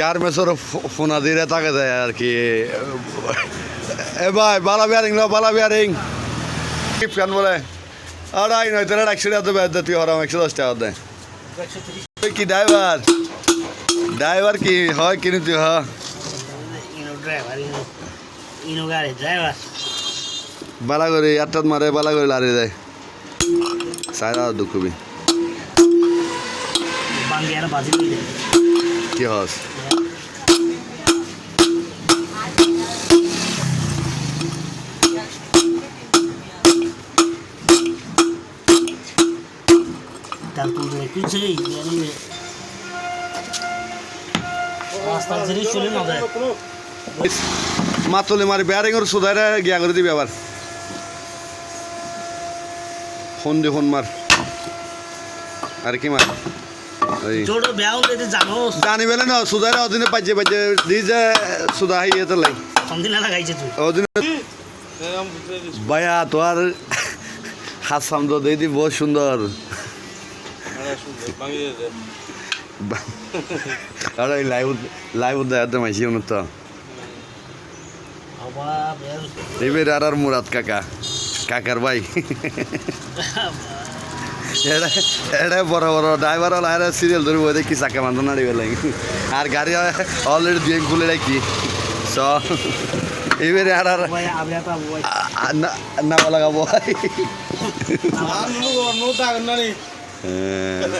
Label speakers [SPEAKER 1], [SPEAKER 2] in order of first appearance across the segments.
[SPEAKER 1] গার্মেন্টসের ফোনা দিয়ে থাকে যায় আর কি। এ ভাই বালা বিয়ারিং লো বালা বিয়ারিং কি ফ্যান বলে। আড়াই নয় তোরা একশো টাকা দেবে দে তুই হরাম একশো দশ টাকা দে। তুই কি ড্রাইভার ড্রাইভার কি? হয় কিনি তুই হ। বালা করে আটটাত মারে বালা করে লারে যায় সাইরা দুঃখবি
[SPEAKER 2] বাঙ্গিয়ার বাজি দিলে
[SPEAKER 1] কি হস? মাতলে মারি বেয়ারিং ওর সুদাইরা গিয়া করে দিবি আবার। ফোন দি ফোন মার। আর কি মার?
[SPEAKER 2] ছোট ব্যাও দিতে জানো
[SPEAKER 1] জানি বেলে না সুদাইরা অদিনে পাইছে পাইছে। দি যে সুদা হাই এতে লাই।
[SPEAKER 2] সন্দিনা লাগাইছে তুই।
[SPEAKER 1] অদিনে ভাইয়া তোর হাত সামদ দিয়ে দি বহুত সুন্দর। আর এই লাইভ লাইভ দেখাতে মাইছি উন্নত এবার আর আর মুরাদ কাকা। কাকার ভাই। এটা এটা বড় বড় ড্রাইভার আর সিরিয়াল ধরবো দেখি চাকা বান্ধ নাড়িবে লাগে? আর গাড়ি অলরেডি দিয়ে খুলে রাখি। স এবারে আর আর না না লাগাবো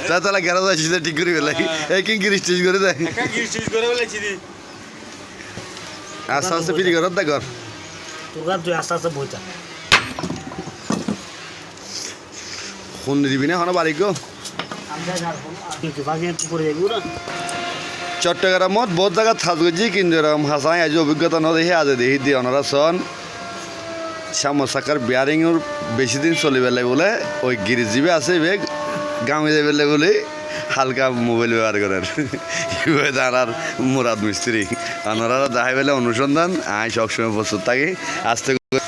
[SPEAKER 1] তা তাহলে গ্যারাজ আসিস ঠিক করি বেলাই এই কিং গিরি স্টেজ করে দেয় আস্তে আস্তে ফিরি ঘর দেখ ঘর
[SPEAKER 2] তোর তুই আস্তে আস্তে বইতা।
[SPEAKER 1] ফোন দিবি না? হনো বাড়ি গো। চট্টগ্রামত বহুত জায়গা থাজ গেছি কিন্তু এরকম হাসাই আজ অভিজ্ঞতা ন দেখি আজ দেখি দিয়ে ওনারা সন শ্যামসাকার বিয়ারিংয়ের বেশি দিন চলি পেলে বলে, ওই গিরিজ জিবে আছে বেগ গামে যাবে বলে, হালকা মোবাইল ব্যবহার করার আর মুরাদ মিস্ত্রি। ওনারা দেখাই পেলে অনুসন্ধান আই সবসময় প্রস্তুত থাকি। আস্তে করে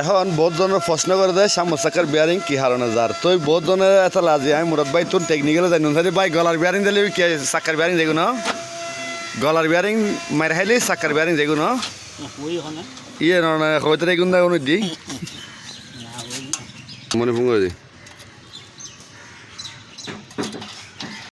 [SPEAKER 1] এখন বহুত জনের প্রশ্ন করে দেয় সামসাকার বিয়ারিং কি হারানো যার? তো বহুত জনের এটা লাজি আমি মুরাদ ভাই তোর টেকনিক্যালে জানি না। ভাই গলার বিয়ারিং দিলে কি চাকার বিয়ারিং না? গলার বিয়ারিং মার খাইলে চাকার বিয়ারিং না?
[SPEAKER 2] হনে।
[SPEAKER 1] ইয়ে না হয়তো এগুন দি মনে ফোন করে